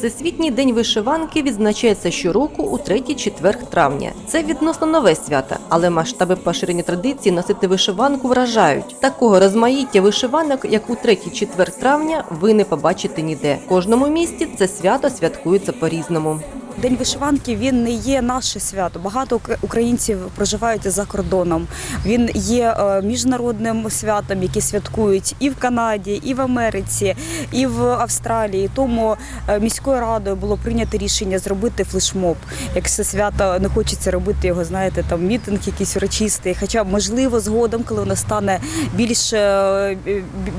Всесвітній день вишиванки відзначається щороку у третій четверг травня. Це відносно нове свято, але масштаби поширення традиції носити вишиванку вражають. Такого розмаїття вишиванок, як у третій четверг травня, ви не побачите ніде. В кожному місті це свято святкується по-різному. День вишиванки він не є наше свято. Багато українців проживають за кордоном. Він є е, міжнародним святом, яке святкують і в Канаді, і в Америці, і в Австралії. Тому е, міською радою було прийнято рішення зробити флешмоб. Як це свято не хочеться робити його, знаєте, там мітинг якийсь урочистий. Хоча можливо згодом, коли воно стане більш, е,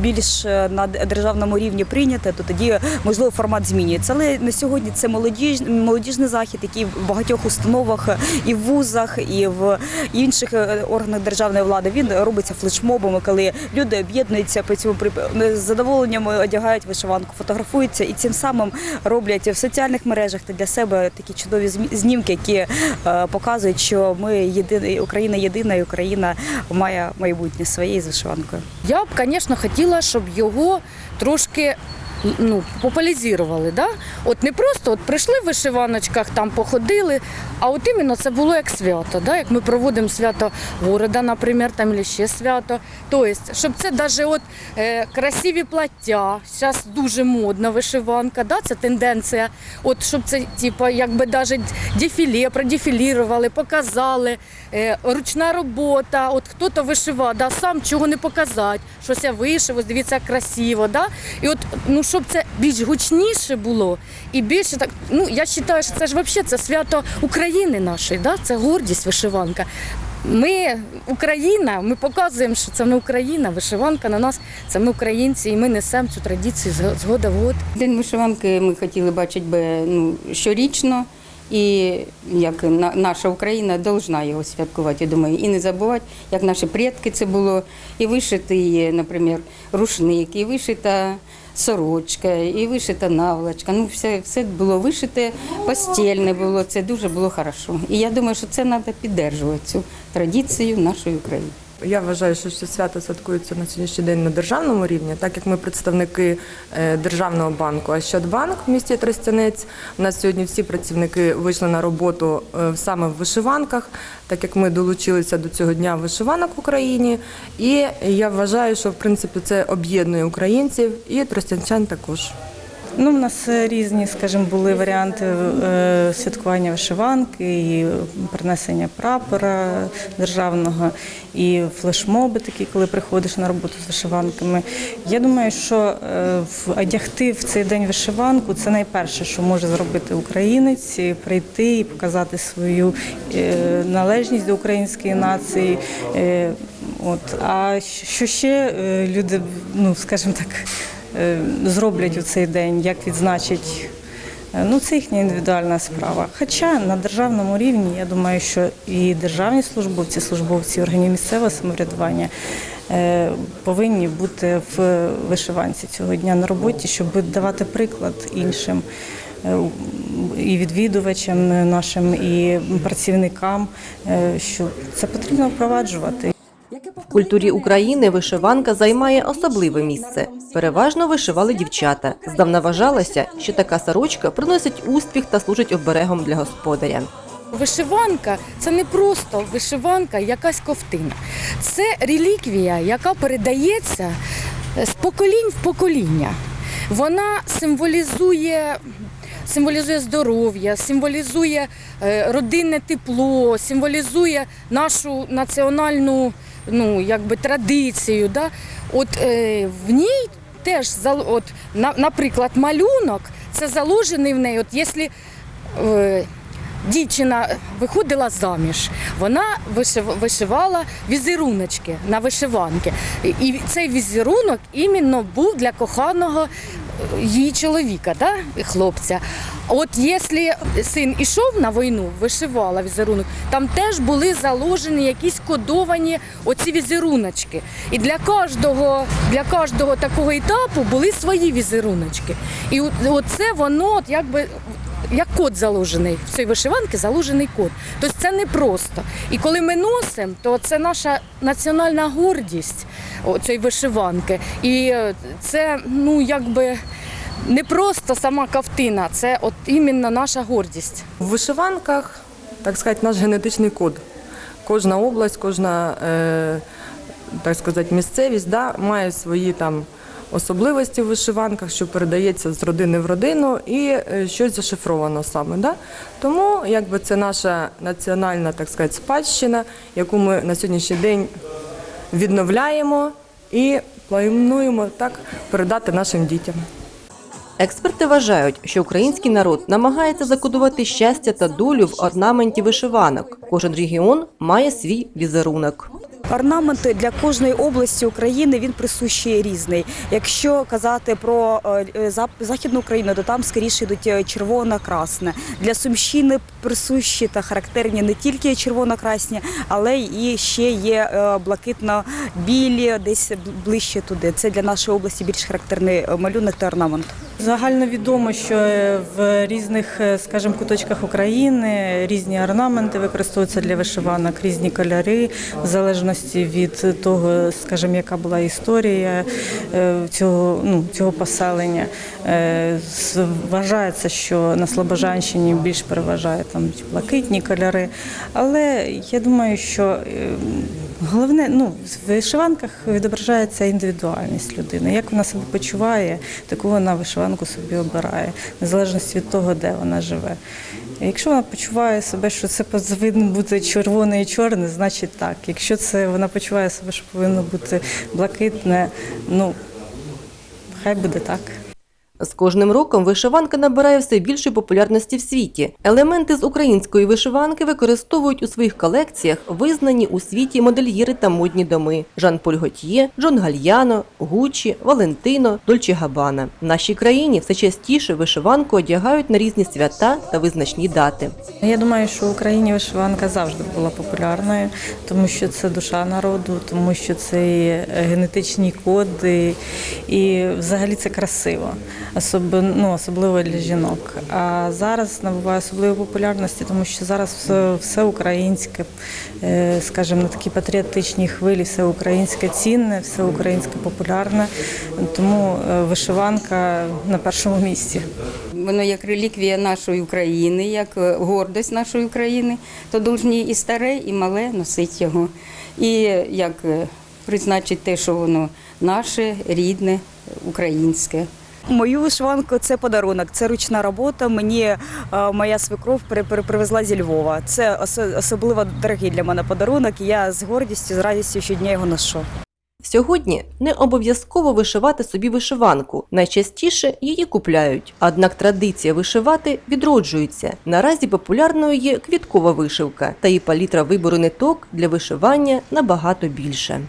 більш на державному рівні прийняте, то тоді можливо формат змінюється. Але на сьогодні це молодіж, молодіжний захід, який в багатьох установах і в вузах, і в інших е, органах державної влади він робиться флешмобами, коли люди об'єднуються по цьому при- з задоволенням одягають вишиванку, фотографуються і цим самим роблять в соціальних мережах та для себе такі чудові знімки, які е, показують, що ми єдина Україна єдина, і Україна має майбутнє своє з вишиванкою. Я б, звісно, хотіла, щоб його трошки ну, популяризували. Да? От не просто от прийшли в вишиваночках, там походили, а от іменно це було як свято, да? як ми проводимо свято города, наприклад, там або ще свято. Тобто, щоб це навіть от, е, красиві плаття, зараз дуже модна вишиванка, да? це тенденція. От щоб це типу, якби навіть дефіле, продефілірували, показали, е, ручна робота, от хто-то вишивав, да, сам чого не показати, щось я вишив, ось дивіться, красиво. Да? І от, ну, щоб це більш гучніше було і більше так, ну я вважаю, що це ж взагалі це свято України нашої, да? це гордість вишиванка. Ми Україна, ми показуємо, що це не Україна, вишиванка на нас, це ми українці, і ми несемо цю традицію з года в год. День вишиванки ми хотіли бачити би ну, щорічно. І як на- наша Україна должна його святкувати, я думаю, і не забувати, як наші предки це було, і вишитий, наприклад, рушник, і вишита сорочка, і вишита наволочка. Ну, все, все було вишите, постільне було, це дуже було хорошо. І я думаю, що це треба підтримувати цю традицію нашої України. Я вважаю, що це свято святкується на сьогоднішній день на державному рівні, так як ми представники е, державного банку Ощадбанк в місті Тростянець. У нас сьогодні всі працівники вийшли на роботу е, саме в вишиванках, так як ми долучилися до цього дня вишиванок в Україні. І я вважаю, що в принципі це об'єднує українців і тростянчан також. Ну, в нас е, різні, скажімо, були варіанти е, святкування вишиванки, і принесення прапора державного, і флешмоби такі, коли приходиш на роботу з вишиванками. Я думаю, що е, одягти в цей день вишиванку це найперше, що може зробити українець, прийти і показати свою належність до української нації. От. А що ще люди, ну скажімо так, зроблять у цей день, як відзначать. е, Ну, це їхня індивідуальна справа. Хоча на державному рівні я думаю, що і державні службовці, службовці органів місцевого самоврядування е, повинні бути в вишиванці цього дня на роботі, щоб давати приклад іншим е, і відвідувачам нашим, і працівникам, е, що це потрібно впроваджувати. В культурі України вишиванка займає особливе місце. Переважно вишивали дівчата. Здавна вважалося, що така сорочка приносить успіх та служить оберегом для господаря. Вишиванка це не просто вишиванка, якась ковтина. Це реліквія, яка передається з поколінь в покоління. Вона символізує. Символізує здоров'я, символізує е, родинне тепло, символізує нашу національну ну, якби, традицію. Да? От е, в ній теж от, на, наприклад, малюнок це заложений в неї. От якщо е, дівчина виходила заміж, вона вишивала візеруночки на вишиванки. І- цей візерунок іменно був для коханого е, її чоловіка, да? хлопця. От якщо син ішов на війну, вишивала візерунок, там теж були заложені якісь кодовані оці візеруночки. І для кожного, для кожного такого етапу були свої візеруночки. І оце воно якби як код заложений в цій вишиванці заложений код. Тобто це не просто. І коли ми носимо, то це наша національна гордість цієї вишиванки. І е, це ну якби не просто сама ковтина, це от іменно наша гордість. В вишиванках, так сказати, наш генетичний код. Кожна область, кожна, е, так сказати, місцевість да, має свої там особливості в вишиванках, що передається з родини в родину, і е, щось зашифровано саме. Да? Тому якби це наша національна, так сказати, спадщина, яку ми на сьогоднішній день відновляємо і плануємо так передати нашим дітям. Експерти вважають, що український народ намагається закодувати щастя та долю в орнаменті вишиванок. Кожен регіон має свій візерунок. Орнамент для кожної області України він присущий різний. Якщо казати про е, е, західну Україну, то там скоріше йдуть е, червоно-красне. Для Сумщини присущі та характерні не тільки червоно-красні, але і ще є блакитно-білі, десь ближче туди. Це для нашої області більш характерний малюнок та орнамент. Загально відомо, що е, в різних, е, скажімо, куточках України різні орнаменти використовуються для вишиванок, різні кольори, в залежності від того, скажімо, яка була історія е, цього, ну, цього поселення. Вважається, що на Слобожанщині більш переважає там блакитні кольори. Але я думаю, що Головне, ну в вишиванках відображається індивідуальність людини. Як вона себе почуває, таку вона вишиванку собі обирає, незалежно від того, де вона живе. Якщо вона почуває себе, що це повинно бути червоне і чорне, значить так. Якщо це вона почуває себе, що повинно бути блакитне, ну хай буде так. З кожним роком вишиванка набирає все більшої популярності в світі. Елементи з української вишиванки використовують у своїх колекціях визнані у світі модельєри та модні доми: Жан-Поль Готьє, Джон Гальяно, Гуччі, Валентино, Дольче Габана. В нашій країні все частіше вишиванку одягають на різні свята та визначні дати. Я думаю, що в Україні вишиванка завжди була популярною, тому що це душа народу, тому що це генетичні коди, і взагалі це красиво, особливо, ну, особливо для жінок. А зараз набуває особливої популярності, тому що зараз все, все українське, е, скажімо, на такій патріотичній хвилі, все українське цінне, все українське популярне. Тому е, вишиванка на першому місці. Воно як реліквія нашої України, як е, гордость нашої України, то повинні і старе, і мале носити його. І як призначити те, що воно наше, рідне, українське. Мою вишиванку це подарунок, це ручна робота. Мені е, моя свекров при- при- привезла зі Львова. Це осо- особливо дорогий для мене подарунок. Я з гордістю, з радістю щодня його ношу. Сьогодні не обов'язково вишивати собі вишиванку. Найчастіше її купляють. Однак традиція вишивати відроджується. Наразі популярною є квіткова вишивка, та і палітра вибору ниток для вишивання набагато більше.